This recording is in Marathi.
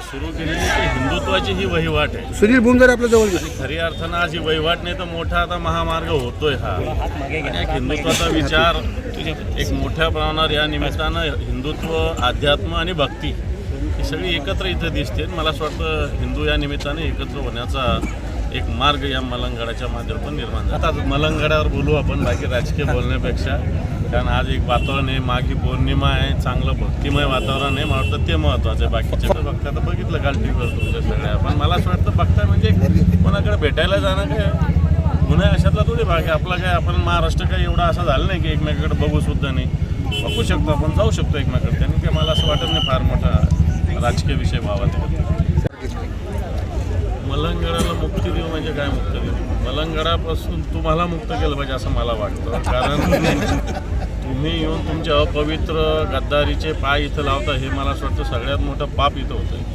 सुरू केलेली ती हिंदुत्वाची ही वहिवाट आहे. सुनील बुमजर आपल्या जवळ. आणि खऱ्या अर्थानं आज ही वहिवाट नाही तर मोठा आता महामार्ग होतोय हा. आणि एक हिंदुत्वाचा विचार एक मोठ्या प्रमाणावर या निमित्तानं हिंदुत्व अध्यात्म आणि भक्ती ही सगळी एकत्र इथं दिसते. मला असं वाटतं हिंदू या निमित्ताने एकत्र होण्याचा एक मार्ग या मलंगडाच्या माध्यमातून निर्माण झाला. आता मलंगडावर बोलू आपण बाकी राजकीय बोलण्यापेक्षा. कारण आज एक वातावरण आहे माघी पौर्णिमा आहे चांगलं भक्तिमय वातावरण आहे मला वाटतं ते महत्त्वाचं आहे. बाकीचे तर बघता तर बघितलं काल टी व्हीवर तुमच्या सगळ्या. पण मला असं वाटतं बघता म्हणजे कोणाकडे भेटायला जाणं काय? गुन्हा अशातला थोडी भाग आहे. आपला काय आपण महाराष्ट्र काय एवढा असं झालं नाही की एकमेकाकडे बघू सुद्धा नाही. बघू शकतो आपण जाऊ शकतो एकमेकाकडे. त्यांनी काय मला असं वाटत नाही फार मोठा राजकीय विषय व्हावा त्याच्यात. मलंगडाला मुक्ती देऊ म्हणजे काय मुक्ती देऊ? मलंगडापासून तुम्हाला मुक्त केलं पाहिजे असं मला वाटतं. कारण तुम्ही येऊन तुमच्या अपवित्र गद्दारीचे पाय इथं लावता हे मला असं वाटतं सगळ्यात मोठं पाप इथं होतं